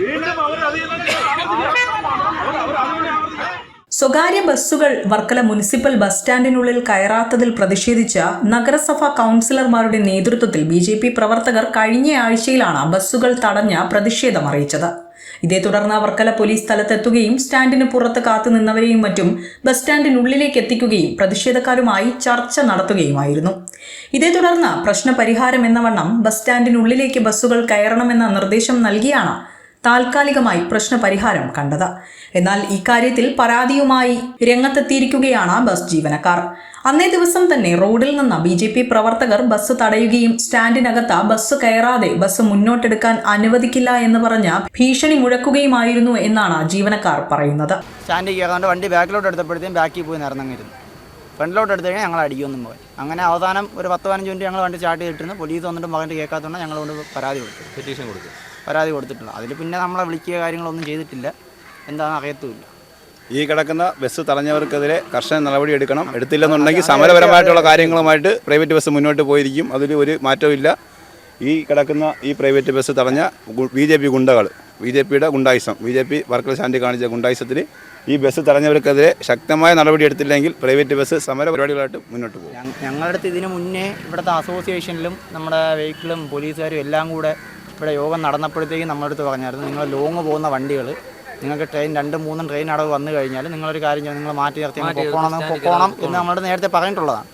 വീണ്ടും അവർ അതിൽ നിന്ന് അവർ അവർ അതിലൂടെ സ്വകാര്യ ബസ്സുകൾ വർക്കല മുനിസിപ്പൽ ബസ് സ്റ്റാൻഡിനുള്ളിൽ കയറാത്തതിൽ പ്രതിഷേധിച്ച നഗരസഭാ കൗൺസിലർമാരുടെ നേതൃത്വത്തിൽ ബി ജെ പി പ്രവർത്തകർ കഴിഞ്ഞ ആഴ്ചയിലാണ് ബസ്സുകൾ തടഞ്ഞ പ്രതിഷേധം അറിയിച്ചത്. ഇതേ തുടർന്ന് വർക്കല പോലീസ് സ്ഥലത്തെത്തുകയും സ്റ്റാൻഡിന് പുറത്ത് കാത്തുനിന്നവരെയും മറ്റും ബസ് സ്റ്റാൻഡിനുള്ളിലേക്ക് എത്തിക്കുകയും പ്രതിഷേധക്കാരുമായി ചർച്ച നടത്തുകയുമായിരുന്നു. ഇതേ തുടർന്ന് പ്രശ്നപരിഹാരം എന്ന വണ്ണം ബസ് സ്റ്റാൻഡിനുള്ളിലേക്ക് ബസ്സുകൾ കയറണമെന്ന നിർദ്ദേശം നൽകിയാണ് താൽക്കാലികമായി പ്രശ്നപരിഹാരം കണ്ടത്. എന്നാൽ ഇക്കാര്യത്തിൽ പരാതിയുമായി രംഗത്തെത്തിയിരിക്കുകയാണ് ബസ് ജീവനക്കാർ. അന്നേ ദിവസം തന്നെ റോഡിൽ നിന്ന് ബി ജെ പി പ്രവർത്തകർ ബസ് തടയുകയും സ്റ്റാൻഡിനകത്ത് ബസ് കയറാതെ ബസ് മുന്നോട്ടെടുക്കാൻ അനുവദിക്കില്ല എന്ന് പറഞ്ഞ ഭീഷണി മുഴക്കുകയുമായിരുന്നു എന്നാണ് ജീവനക്കാർ പറയുന്നത്. സ്റ്റാൻഡിൽ കയറാണ്ട് വണ്ടി ബാക്കിലോട്ട് എടുത്തപ്പോഴത്തേക്കും ബാക്കിൽ പോയി നിറഞ്ഞങ്ങിരുന്നു. ഫ്രണ്ടിലോട്ട് എടുത്തു കഴിഞ്ഞാൽ ഞങ്ങൾ അടിക്കൊന്നും പോയി. അങ്ങനെ അവസാനം ഒരു പത്ത് പതിനഞ്ച് മിനിറ്റ് ഞങ്ങൾ വണ്ടി സ്റ്റാർട്ട് ചെയ്തിരുന്നു പോലീസ് വന്നിട്ട് മകന്റെ കേൾക്കാത്തതുകൊണ്ട് ഞങ്ങൾ കൊണ്ട് പരാതി കൊടുത്തു. പെറ്റീഷൻ കൊടുക്കും പരാതി കൊടുത്തിട്ടുണ്ട്. അതിൽ പിന്നെ നമ്മളെ വിളിക്കുക കാര്യങ്ങളൊന്നും ചെയ്തിട്ടില്ല. എന്താണെന്ന് അറിയത്തുമില്ല. ഈ കിടക്കുന്ന ബസ് തടഞ്ഞവർക്കെതിരെ കർശന നടപടി എടുക്കണം. എടുത്തില്ലെന്നുണ്ടെങ്കിൽ സമരപരമായിട്ടുള്ള കാര്യങ്ങളുമായിട്ട് പ്രൈവറ്റ് ബസ് മുന്നോട്ട് പോയിരിക്കും. അതിൽ ഒരു മാറ്റവും ഈ കിടക്കുന്ന ഈ പ്രൈവറ്റ് ബസ് തടഞ്ഞ ബി ജെ പി ഗുണ്ടകൾ ബി ജെ പിയുടെ ഗുണ്ടായിസം ബി ജെ പി വർക്കല ശാന്തി കാണിച്ച ഗുണ്ടായിസത്തിൽ ഈ ബസ് തടഞ്ഞവർക്കെതിരെ ശക്തമായ നടപടി എടുത്തില്ലെങ്കിൽ പ്രൈവറ്റ് ബസ് സമര പരിപാടികളായിട്ട് മുന്നോട്ട് പോകും. ഞങ്ങളുടെ അടുത്ത് ഇതിന് മുന്നേ ഇവിടുത്തെ അസോസിയേഷനിലും നമ്മുടെ വെഹിക്കിളും പോലീസുകാരും എല്ലാം കൂടെ ഇവിടെ യോഗം നടന്നപ്പോഴത്തേക്കും നമ്മുടെ അടുത്ത് പറഞ്ഞായിരുന്നു നിങ്ങൾ ലോങ് പോകുന്ന വണ്ടികൾ നിങ്ങൾക്ക് ട്രെയിൻ രണ്ടും മൂന്നും ട്രെയിൻ അടവ് വന്നു കഴിഞ്ഞാൽ നിങ്ങളൊരു കാര്യം ചെയ്യാം നിങ്ങൾ മാറ്റി നിർത്തി പൊക്കോണം എന്ന് പൊക്കോണം എന്ന് നമ്മളോട് നേരത്തെ പറഞ്ഞിട്ടുള്ളതാണ്.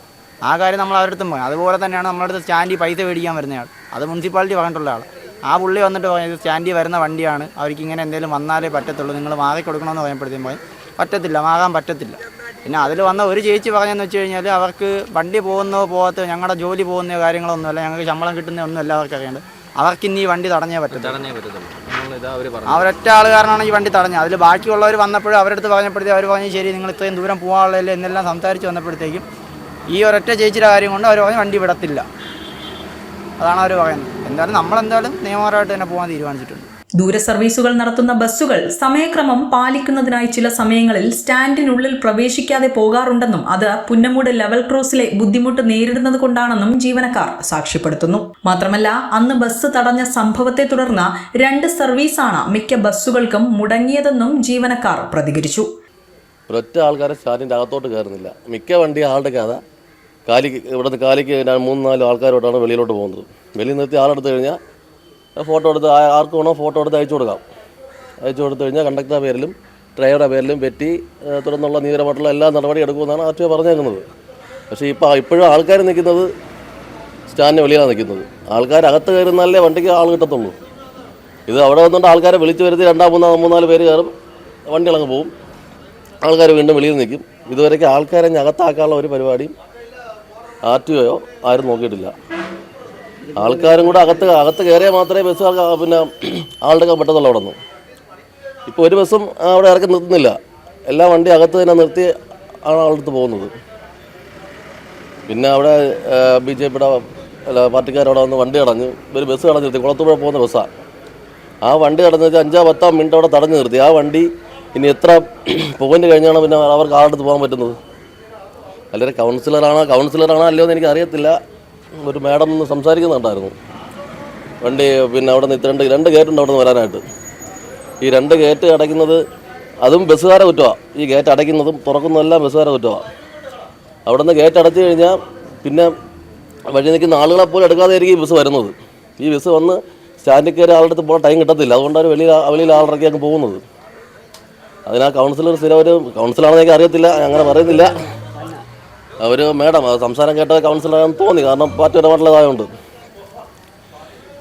ആ കാര്യം നമ്മൾ അവരുടെ അടുത്തും പറയും അതുപോലെ തന്നെയാണ് നമ്മുടെ അടുത്ത് സ്റ്റാൻഡി പൈസ മേടിക്കാൻ വരുന്നയാൾ അത് മുനിസിപ്പാലിറ്റി പറഞ്ഞിട്ടുള്ള ആൾ ആ പുള്ളി വന്നിട്ട് പറഞ്ഞത് സ്റ്റാൻഡി വരുന്ന വണ്ടിയാണ് അവർക്ക് ഇങ്ങനെ എന്തെങ്കിലും വന്നാലേ പറ്റത്തുള്ളൂ നിങ്ങൾ മാറി കൊടുക്കണമെന്ന് പറയുമ്പോഴത്തേക്കും പറയും പറ്റത്തില്ല മാറാൻ പറ്റത്തില്ല. പിന്നെ അതിൽ വന്ന ഒരു ചേച്ചി പറഞ്ഞതെന്ന് വെച്ച് കഴിഞ്ഞാൽ അവർക്ക് വണ്ടി പോകുന്നോ പോകാത്തോ ഞങ്ങളുടെ ജോലി പോകുന്നോ കാര്യങ്ങളൊന്നുമല്ല ഞങ്ങൾക്ക് ശമ്പളം കിട്ടുന്ന ഒന്നും എല്ലാവർക്കും അറിയേണ്ടത്. അവർക്ക് ഇനി ഈ വണ്ടി തടഞ്ഞേ തടഞ്ഞേ പറ്റത്തുള്ളൂ. അവർ പറഞ്ഞു. അവരൊറ്റ ആൾ കാരണമാണ് ഈ വണ്ടി തടഞ്ഞത്. അതിൽ ബാക്കിയുള്ളവർ വന്നപ്പോഴും അവരെടുത്ത് പറഞ്ഞപ്പോഴത്തേക്കും അവർ പറഞ്ഞു ശരി നിങ്ങൾ ഇത്രയും ദൂരം പോകാനുള്ളതല്ലേ എന്നെല്ലാം സംസാരിച്ച് വന്നപ്പോഴത്തേക്കും ഈ ഒരൊറ്റ ചേച്ചിയുടെ കാര്യം കൊണ്ട് അവർ പറഞ്ഞു വണ്ടി വിടത്തില്ല. അതാണ് അവർ പറയുന്നത്. എന്തായാലും നമ്മളെന്തായാലും നിയമപരമായിട്ട് തന്നെ പോകാൻ തീരുമാനിച്ചിട്ടുണ്ട്. ദൂര സർവീസുകൾ നടത്തുന്ന ബസ്സുകൾ സമയക്രമം പാലിക്കുന്നതിനായി ചില സമയങ്ങളിൽ സ്റ്റാൻഡിനുള്ളിൽ പ്രവേശിക്കാതെ പോകാറുണ്ടെന്നും അത് പുന്നമൂട് ലെവൽ ക്രോസിലെ ബുദ്ധിമുട്ട് നേരിടുന്നത് കൊണ്ടാണെന്നും ജീവനക്കാർ സാക്ഷ്യപ്പെടുത്തുന്നു. മാത്രമല്ല അന്ന് ബസ് തടഞ്ഞ സംഭവത്തെ തുടർന്ന് രണ്ട് സർവീസാണ് മിക്ക ബസ്സുകൾക്കും മുടങ്ങിയതെന്നും ജീവനക്കാർ പ്രതികരിച്ചു. ഒരൊറ്റ ആൾക്കാരെ സ്റ്റാൻഡിന്റെ അകത്തോട്ട് കയറുന്നില്ല. മിക്ക വണ്ടി ആളുടെ കഥ. കാലിക്ക് ഇവിടുന്ന് കാലിക്ക് മൂന്ന് നാല് ആൾക്കാരോട്ടാണ് വെളിയിലോട്ട് പോകുന്നത്. വെളിയിൽ നിർത്തി ആളെടുത്ത് കഴിഞ്ഞാൽ ഫോട്ടോ എടുത്ത് ആർക്ക് വേണോ ഫോട്ടോ എടുത്ത് അയച്ചു കൊടുക്കാം. അയച്ചു കൊടുത്തു കഴിഞ്ഞാൽ കണ്ടക്ടറുടെ പേരിലും ഡ്രൈവറുടെ പേരിലും വെറ്റി തുടർന്നുള്ള നീരമായിട്ടുള്ള എല്ലാ നടപടി എടുക്കുമെന്നാണ് ആർ പറഞ്ഞേക്കുന്നത്. പക്ഷേ ഇപ്പോൾ ഇപ്പോഴും ആൾക്കാർ നിൽക്കുന്നത് സ്റ്റാൻഡിന് വെളിയിലാണ് നിൽക്കുന്നത്. ആൾക്കാർ അകത്ത് കയറുന്നാലേ വണ്ടിക്ക് ആൾ കിട്ടത്തുള്ളൂ. ഇത് അവിടെ വന്നുകൊണ്ട് ആൾക്കാരെ വിളിച്ചു വരുത്തി രണ്ടാം മൂന്നാം മൂന്നാൽ പേര് കയറും വണ്ടി ഇളങ്ങി പോവും. ആൾക്കാർ വീണ്ടും വെളിയിൽ നിൽക്കും. ഇതുവരെയ്ക്ക് ആൾക്കാരെ അകത്താക്കാനുള്ള ഒരു പരിപാടിയും ആർ ആരും നോക്കിയിട്ടില്ല. ആൾക്കാരും കൂടെ അകത്ത് അകത്ത് കയറിയാൽ മാത്രമേ ബസ് പിന്നെ ആളെടുക്കാൻ പറ്റത്തുള്ളൂ അവിടെ നിന്ന്. ഇപ്പോൾ ഒരു ബസ്സും അവിടെ ഇറക്കി നിർത്തുന്നില്ല. എല്ലാ വണ്ടി അകത്ത് തന്നെ നിർത്തി ആണ് ആളെടുത്ത് പോകുന്നത്. പിന്നെ അവിടെ ബി ജെ പിയുടെ അല്ല പാർട്ടിക്കാരവിടെ വന്ന് വണ്ടി അടഞ്ഞ് ഒരു ബസ് അടഞ്ഞ് നിർത്തി. കുളത്തുപുഴ പോകുന്ന ബസ്സാണ് ആ വണ്ടി അടഞ്ഞ് വെച്ചാൽ അഞ്ചാം പത്താം മിനിറ്റ് അവിടെ തടഞ്ഞു നിർത്തി. ആ വണ്ടി ഇനി എത്ര പോയിന്റ് കഴിഞ്ഞാണ് പിന്നെ അവർക്ക് ആളെടുത്ത് പോകാൻ പറ്റുന്നത്? അല്ലെങ്കിൽ കൗൺസിലറാണോ കൗൺസിലറാണോ അല്ലയോ എന്ന് എനിക്ക് അറിയത്തില്ല ഒരു മാഡം ഒന്ന് സംസാരിക്കുന്നുണ്ടായിരുന്നു. വണ്ടി പിന്നെ അവിടെ നിന്ന് രണ്ട് രണ്ട് ഗേറ്റ് ഉണ്ട് അവിടെ നിന്ന് വരാനായിട്ട്. ഈ രണ്ട് ഗേറ്റ് അടയ്ക്കുന്നത് അതും ബസ്സുകാരെ കുറ്റമാണ് ഈ ഗേറ്റ് അടയ്ക്കുന്നതും തുറക്കുന്നതെല്ലാം ബസ്സുകാരെ കുറ്റമാണ് അവിടെ നിന്ന് ഗേറ്റ് അടച്ചു കഴിഞ്ഞാൽ പിന്നെ വഴി നിൽക്കുന്ന ആളുകളെ പോലും എടുക്കാതെ ആയിരിക്കും ഈ ബസ് വരുന്നത്. ഈ ബസ് വന്ന് സ്റ്റാൻഡിൽ കയറി ആളുടെ അടുത്ത് പോകാൻ ടൈം കിട്ടത്തില്ല. അതുകൊണ്ടാണ് വെളിയിൽ വെളിയിൽ ആളിറക്കി അങ്ങ് പോകുന്നത്. അതിനാ കൗൺസിലർ സ്ഥിരം ഒരു കൗൺസിലാണെന്ന് എനിക്ക് അറിയത്തില്ല. അങ്ങനെ പറയുന്നില്ല. അവർ മേഡം അത് സംസാരം കേട്ട കൗൺസിലറാണെന്ന് തോന്നി. കാരണം പാർട്ടി ഇടപെടലതായതുകൊണ്ട്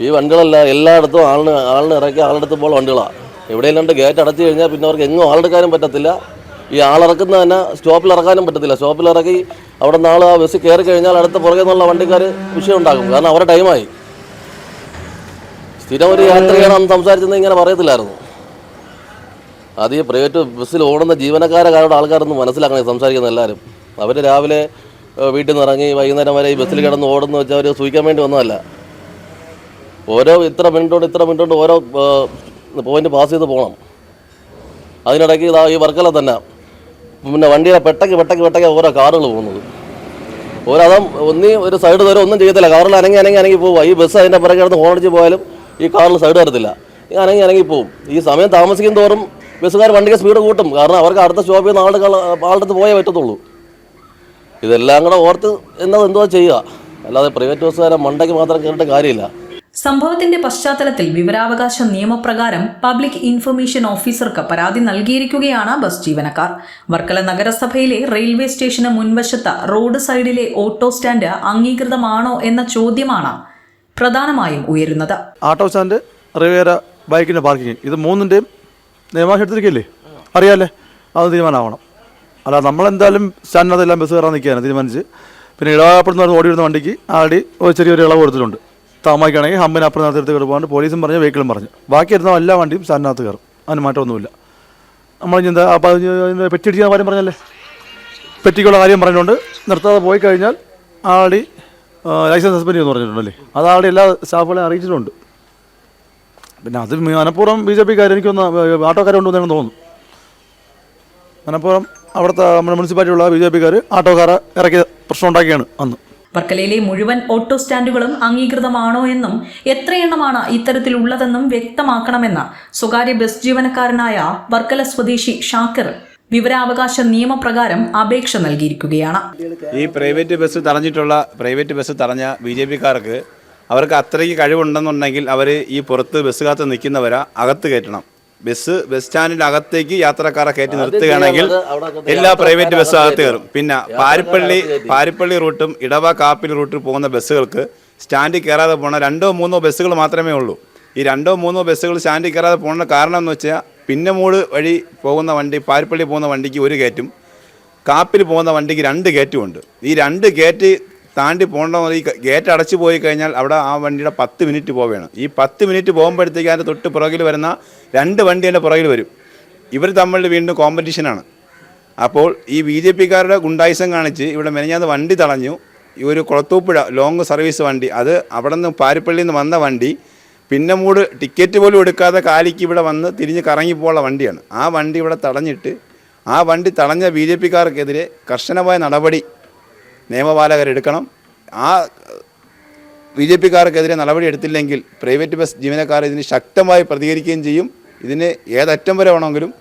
ഈ വണ്ടികളല്ല എല്ലായിടത്തും ആളിന് ആളിന് ഇറക്കി ആളെടുത്ത് പോകുന്ന വണ്ടികളാണ് എവിടെയെല്ലാം ഗേറ്റ് അടച്ചു കഴിഞ്ഞാൽ പിന്നെ അവർക്ക് എങ്ങും ആളെടുക്കാനും പറ്റത്തില്ല. ഈ ആളിറക്കുന്ന തന്നെ സ്റ്റോപ്പിൽ ഇറക്കാനും പറ്റത്തില്ല. സ്റ്റോപ്പിൽ ഇറക്കി അവിടെ നിന്ന് ആൾ ആ ബസ് കയറി കഴിഞ്ഞാൽ അടുത്ത പുറകെ നിന്നുള്ള വണ്ടിക്കാർ വിഷയം ഉണ്ടാക്കും. കാരണം അവരുടെ ടൈമായി സ്ഥിരം ഒരു യാത്രികയാണെന്ന് സംസാരിച്ചെന്ന് ഇങ്ങനെ പറയത്തില്ലായിരുന്നു. അത് ഈ പ്രൈവറ്റ് ബസ്സിൽ ഓടുന്ന ജീവനക്കാരെ കാരണം ആൾക്കാരൊന്നും മനസ്സിലാക്കണേ സംസാരിക്കുന്ന എല്ലാവരും. അവർ രാവിലെ വീട്ടിൽ നിന്ന് ഇറങ്ങി വൈകുന്നേരം വരെ ഈ ബസ്സിൽ കിടന്ന് ഓടുന്ന വെച്ചാൽ അവർ സൂചിക്കാൻ വേണ്ടി വന്നതല്ല. ഓരോ ഇത്ര മിനിറ്റോണ്ട് ഇത്ര മിനിറ്റോണ്ട് ഓരോ പോയിന്റ് പാസ് ചെയ്ത് പോകണം അതിനിടയ്ക്ക് ഇതാ ഈ വർക്കല തന്നെ. പിന്നെ വണ്ടിയുടെ പെട്ടക്ക് പെട്ടക്ക് പെട്ടക്ക് ഓരോ കാറുകൾ പോകുന്നത്. ഓരോ അതും ഒന്നി ഒരു സൈഡ് തരും ഒന്നും ചെയ്യത്തില്ല. കാറിൽ അനങ്ങി അനങ്ങി അനങ്ങി പോകും ഈ ബസ് അതിന്റെ പിറകെ കിടന്ന് ഹോണടിച്ച് പോയാലും ഈ കാറിൽ സൈഡ് തരത്തില്ല ഈ അനങ്ങി അനങ്ങി പോകും ഈ സമയം താമസിക്കും തോറും ബസ്സുകാർ വണ്ടിക്ക് സ്പീഡ് കൂട്ടും. കാരണം അവർക്ക് അടുത്ത സ്റ്റോപ്പിൽ നിന്ന് ആളുകൾ ആളുടെ അടുത്ത് പോയേ പറ്റത്തുള്ളൂ. ഇതെല്ലാം കൂടെ ഓർത്ത് എന്നത് എന്തോ ചെയ്യുക? അല്ലാതെ പ്രൈവറ്റ് ബസ്സുകാരെ മണ്ടയ്ക്ക് മാത്രം കയറിയിട്ട് കാര്യമില്ല. സംഭവത്തിന്റെ പശ്ചാത്തലത്തിൽ വിവരാവകാശ നിയമപ്രകാരം പബ്ലിക് ഇൻഫർമേഷൻ ഓഫീസർക്ക് പരാതി നൽകിയിരിക്കുകയാണ് ബസ് ജീവനക്കാർ. വർക്കല നഗരസഭയിലെ റെയിൽവേ സ്റ്റേഷന് മുൻവശത്ത് റോഡ് സൈഡിലെ ഓട്ടോ സ്റ്റാൻഡ് അംഗീകൃതമാണോ എന്ന ചോദ്യമാണ് പ്രധാനമായും ഉയരുന്നത്. ഓട്ടോ സ്റ്റാൻഡ് റിവേര ബൈക്കിന്റെ പാർക്കിംഗ് ഇത് മൂന്നിന്റെയും അറിയാലേ അത് തീരുമാനമാവണം. അല്ല നമ്മളെന്തായാലും സ്റ്റാൻഡിനകത്തെല്ലാം ബസ് കയറാൻ നിൽക്കുകയാണ് തീരുമാനിച്ച്. പിന്നെ ഇടവാപ്പെടുന്ന ഓടി വരുന്ന വണ്ടിക്ക് ആൾറെഡി ഒരു ചെറിയൊരു ഇളവ് കൊടുത്തിട്ടുണ്ട്. താമസിക്കുകയാണെങ്കിൽ ഹമ്പിന് അപ്പുറം നടത്തി കയറി പോകാണ്ട് പോലീസും പറഞ്ഞു വെഹിക്കിളും പറഞ്ഞു. ബാക്കി ഇരുന്ന എല്ലാ വണ്ടിയും സ്റ്റാൻഡിനകത്ത് കയറും. അതിന് മാറ്റമൊന്നുമില്ല. നമ്മൾ എന്താ അപ്പം അതിന് പെറ്റി അടിക്കുന്ന കാര്യം പറഞ്ഞല്ലേ? പെറ്റിക്കുള്ള കാര്യം പറഞ്ഞിട്ടുണ്ട്. നിർത്താതെ പോയി കഴിഞ്ഞാൽ ആൾറെഡി ലൈസൻസ് സസ്പെൻഡ് ചെയ്യുമെന്ന് പറഞ്ഞിട്ടുണ്ടല്ലേ? അത് ആൾറെഡി എല്ലാ സ്റ്റാഫുകളെ അറിയിച്ചിട്ടുണ്ട്. പിന്നെ അത് മനഃപൂർവം ബി ജെ പിക്കാർ എനിക്കൊന്ന് ആട്ടോക്കാരുണ്ടെന്ന് തോന്നുന്നു. മനഃപൂർവം അവിടുത്തെ നമ്മുടെ മുനിസിപ്പാലിറ്റിയുള്ള ബി ജെ പിക്കാർ ആട്ടോക്കാരെ ഇറക്കിയ പ്രശ്നം ഉണ്ടാക്കിയാണ് അന്ന്. വർക്കലയിലെ മുഴുവൻ ഓട്ടോ സ്റ്റാൻഡുകളും അംഗീകൃതമാണോ എന്നും എത്രയെണ്ണമാണ് ഇത്തരത്തിലുള്ളതെന്നും വ്യക്തമാക്കണമെന്ന് സ്വകാര്യ ബസ് ജീവനക്കാരനായ വർക്കല സ്വദേശി ഷാക്കിർ വിവരാവകാശ നിയമപ്രകാരം അപേക്ഷ നൽകിയിരിക്കുകയാണ്. ഈ പ്രൈവറ്റ് ബസ് തടഞ്ഞിട്ടുള്ള പ്രൈവറ്റ് ബസ് തടഞ്ഞ ബി ജെ പിക്കാർക്ക് അവർക്ക് അത്രയ്ക്ക് കഴിവുണ്ടെന്നുണ്ടെങ്കിൽ അവർ ഈ പുറത്ത് ബസ് കാത്ത് നിൽക്കുന്നവരെ അകത്ത് കയറ്റണം. ബസ് ബസ് സ്റ്റാൻഡിന്റെ അകത്തേക്ക് യാത്രക്കാരെ കയറ്റി നിർത്തുകയാണെങ്കിൽ എല്ലാ പ്രൈവറ്റ് ബസ്സും അകത്ത് കയറും. പിന്നെ പാരിപ്പള്ളി പാരിപ്പള്ളി റൂട്ടും ഇടവ കാപ്പിൽ റൂട്ടിൽ പോകുന്ന ബസ്സുകൾക്ക് സ്റ്റാൻഡിൽ കയറാതെ പോണ രണ്ടോ മൂന്നോ ബസ്സുകൾ മാത്രമേ ഉള്ളൂ. ഈ രണ്ടോ മൂന്നോ ബസ്സുകൾ സ്റ്റാൻഡിൽ കയറാതെ പോകുന്ന കാരണം എന്ന് വെച്ചാൽ പിന്നമൂട് വഴി പോകുന്ന വണ്ടി പാരിപ്പള്ളി പോകുന്ന വണ്ടിക്ക് ഒരു കയറ്റും കാപ്പിൽ പോകുന്ന വണ്ടിക്ക് രണ്ട് ഗേറ്റും ഉണ്ട്. ഈ രണ്ട് ഗേറ്റ് താണ്ടി പോകേണ്ട ഈ ഗേറ്റ് അടച്ചു പോയി കഴിഞ്ഞാൽ അവിടെ ആ വണ്ടിയുടെ പത്ത് മിനിറ്റ് പോവുകയാണ് ഈ പത്ത് മിനിറ്റ് പോകുമ്പോഴത്തേക്ക് അതിന്റെ തൊട്ട് പുറകിൽ വരുന്ന രണ്ട് വണ്ടി എന്റെ പുറകിൽ വരും. ഇവർ തമ്മിൽ വീണ്ടും കോമ്പറ്റീഷനാണ് അപ്പോൾ ഈ ബി ജെ പിക്കാരുടെ ഗുണ്ടായുസം കാണിച്ച് ഇവിടെ മെനഞ്ഞാന്ന് വണ്ടി തടഞ്ഞു ഈ ഒരു കുളത്തൂപ്പുഴ ലോങ് സർവീസ് വണ്ടി. അത് അവിടെ നിന്ന് പാരിപ്പള്ളിയിൽ നിന്ന് വന്ന വണ്ടി. പിന്നെ മൂട് ടിക്കറ്റ് പോലും എടുക്കാതെ കാലിക്ക് ഇവിടെ വന്ന് തിരിഞ്ഞ് കറങ്ങിപ്പോയുള്ള വണ്ടിയാണ്. ആ വണ്ടി ഇവിടെ തടഞ്ഞിട്ട് ആ വണ്ടി തടഞ്ഞ ബി ജെ പിക്കാർക്കെതിരെ കർശനമായ നടപടി നിയമപാലകരെടുക്കണം ആ ബി ജെ പിക്കാർക്കെതിരെ നടപടി എടുത്തില്ലെങ്കിൽ പ്രൈവറ്റ് ബസ് ജീവനക്കാർ ഇതിന് ശക്തമായി പ്രതികരിക്കുകയും ചെയ്യും. ഇതിന് ഏതറ്റം വരെ വേണമെങ്കിലും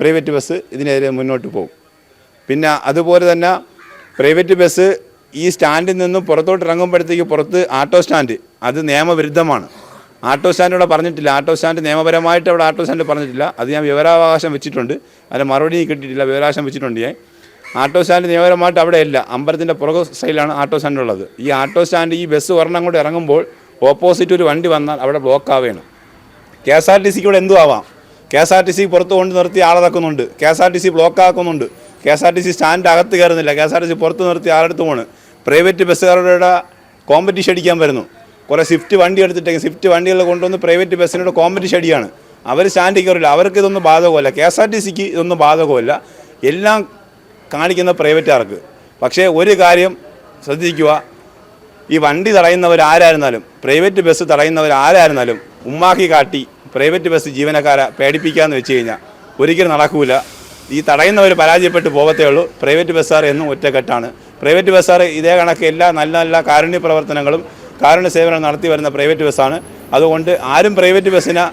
പ്രൈവറ്റ് ബസ് ഇതിനെതിരെ മുന്നോട്ട് പോകും. പിന്നെ അതുപോലെ തന്നെ പ്രൈവറ്റ് ബസ് ഈ സ്റ്റാൻഡിൽ നിന്നും പുറത്തോട്ട് ഇറങ്ങുമ്പോഴത്തേക്ക് പുറത്ത് ആട്ടോ സ്റ്റാൻഡ് അത് നിയമവിരുദ്ധമാണ്. ആട്ടോ സ്റ്റാൻഡ് ഇവിടെ പറഞ്ഞിട്ടില്ല. ആട്ടോ സ്റ്റാൻഡ് നിയമപരമായിട്ട് അവിടെ ആട്ടോ സ്റ്റാൻഡ് പറഞ്ഞിട്ടില്ല. അത് ഞാൻ വിവരാവകാശം വെച്ചിട്ടുണ്ട്. അതിന് മറുപടി കിട്ടിയിട്ടില്ല. വിവരാവകാശം വെച്ചിട്ടുണ്ട് ഞാൻ. ആട്ടോ സ്റ്റാൻഡ് നിയമപരമായിട്ട് അവിടെ ഇല്ല. അമ്പലത്തിന്റെ പുറകു സൈഡിലാണ് ആട്ടോ സ്റ്റാൻഡ് ഉള്ളത്. ഈ ആട്ടോ സ്റ്റാൻഡ് ഈ ബസ് ഒരെണ്ണം കൂടെ ഇറങ്ങുമ്പോൾ ഓപ്പോസിറ്റ് ഒരു വണ്ടി വന്നാൽ അവിടെ ബ്ലോക്ക് ആവുകയാണ്. കെ എസ് ആർ ടി സിക്ക് ഇവിടെ എന്തും ആവാം. K S R T C പുറത്ത് കൊണ്ട് നിർത്തി ആളെ തക്കുന്നുണ്ട്. K S R T C block ആക്കുന്നുണ്ട്. K S R T C stand അകത്ത് കയറുന്നില്ല. K S R T C പുറത്ത് നിർത്തി ആളെടുത്ത് പോണ്. പ്രൈവറ്റ് ബസ്സുകാരുടെ കോമ്പറ്റീഷൻ അടിക്കാൻ വരുന്നു. കുറേ സ്വിഫ്റ്റ് വണ്ടി എടുത്തിട്ടെങ്കിൽ സ്വിഫ്റ്റ് വണ്ടികൾ കൊണ്ടുവന്ന് പ്രൈവറ്റ് ബസ്സിനോട് കോമ്പറ്റീഷൻ അടിയാണ്. അവർ സ്റ്റാൻഡിൽ കയറില്ല. അവർക്ക് ഇതൊന്നും ബാധകമല്ല. കെ എസ് ആർ ടി സിക്ക് ഇതൊന്നും ബാധകമല്ല. എല്ലാം കാണിക്കുന്ന പ്രൈവറ്റുകാർക്ക് പക്ഷേ ഒരു കാര്യം ശ്രദ്ധിക്കുക. ഈ വണ്ടി തടയുന്നവർ ആരായിരുന്നാലും പ്രൈവറ്റ് ബസ് തടയുന്നവർ ആരായിരുന്നാലും ഉമ്മാക്കി കാട്ടി പ്രൈവറ്റ് ബസ് ജീവനക്കാരെ പേടിപ്പിക്കാന്ന് വെച്ച് കഴിഞ്ഞാൽ ഒരിക്കലും നടക്കൂല. ഈ തടയുന്നവർ പരാജയപ്പെട്ട് പോകത്തേ ഉള്ളൂ. പ്രൈവറ്റ് ബസ്സാർ എന്നും ഒറ്റക്കെട്ടാണ്. പ്രൈവറ്റ് ബസ്സാർ ഇതേ കണക്ക് എല്ലാ നല്ല നല്ല കാരുണ്യ പ്രവർത്തനങ്ങളും കാരുണ്യ സേവനം നടത്തി വരുന്ന പ്രൈവറ്റ് ബസ്സാണ്. അതുകൊണ്ട് ആരും പ്രൈവറ്റ് ബസ്സിനെ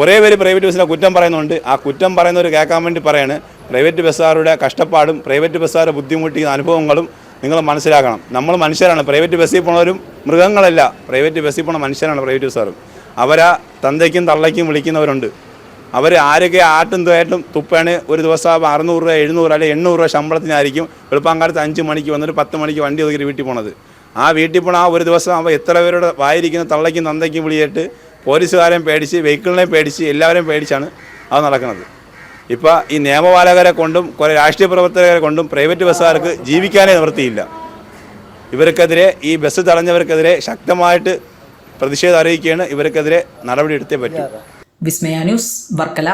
ഒരേ പേര് പ്രൈവറ്റ് ബസ്സിനെ കുറ്റം പറയുന്നുണ്ട്. ആ കുറ്റം പറയുന്നവർ കേൾക്കാൻ വേണ്ടി പറയാണ്. പ്രൈവറ്റ് ബസ്സുകാരുടെ കഷ്ടപ്പാടും പ്രൈവറ്റ് ബസ്സുകാരുടെ ബുദ്ധിമുട്ടിക്കുന്ന അനുഭവങ്ങളും നിങ്ങൾ മനസ്സിലാക്കണം. നമ്മൾ മനുഷ്യരാണ്. പ്രൈവറ്റ് ബസ്സിൽ പോണവരും മൃഗങ്ങളല്ല. പ്രൈവറ്റ് ബസ്സിൽ പോണ മനുഷ്യരാണ് പ്രൈവറ്റ് ബസ്സുകാരും അവരാ തന്തയ്ക്കും തള്ളയ്ക്കും വിളിക്കുന്നവരുണ്ട്. അവർ ആരൊക്കെ ആട്ടും തേട്ടും തുപ്പാണ് ഒരു ദിവസം അറുന്നൂറ് രൂപ എഴുന്നൂറ് അല്ലെങ്കിൽ എണ്ണൂറ് രൂപ ശമ്പളത്തിനായിരിക്കും വെളുപ്പാങ്കാലത്ത് അഞ്ച് മണിക്ക് വന്നിട്ട് പത്ത് മണിക്ക് വണ്ടി ഒതുക്കി വീട്ടിൽ പോണത്. ആ വീട്ടിൽ പോണ ആ ഒരു ദിവസം അവ എത്ര പേരുടെ വായിരിക്കുന്ന തള്ളയ്ക്കും തന്തയ്ക്കും വിളിയിട്ട് പോലീസുകാരെയും പേടിച്ച് വെഹിക്കിളിനെയും പേടിച്ച് എല്ലാവരെയും പേടിച്ചാണ് അത് നടക്കുന്നത്. ഇപ്പോൾ ഈ നിയമപാലകരെ കൊണ്ടും കുറേ രാഷ്ട്രീയ പ്രവർത്തകരെ കൊണ്ടും പ്രൈവറ്റ് ബസ്സുകാർക്ക് ജീവിക്കാനേ നിവൃത്തിയില്ല. ഇവർക്കെതിരെ ഈ ബസ് തടഞ്ഞവർക്കെതിരെ ശക്തമായിട്ട് പ്രതിഷേധം അറിയിക്കുകയാണ്. ഇവർക്കെതിരെ നടപടിയെടുത്തേ പറ്റൂ. വിസ്മയ ന്യൂസ് വർക്കല.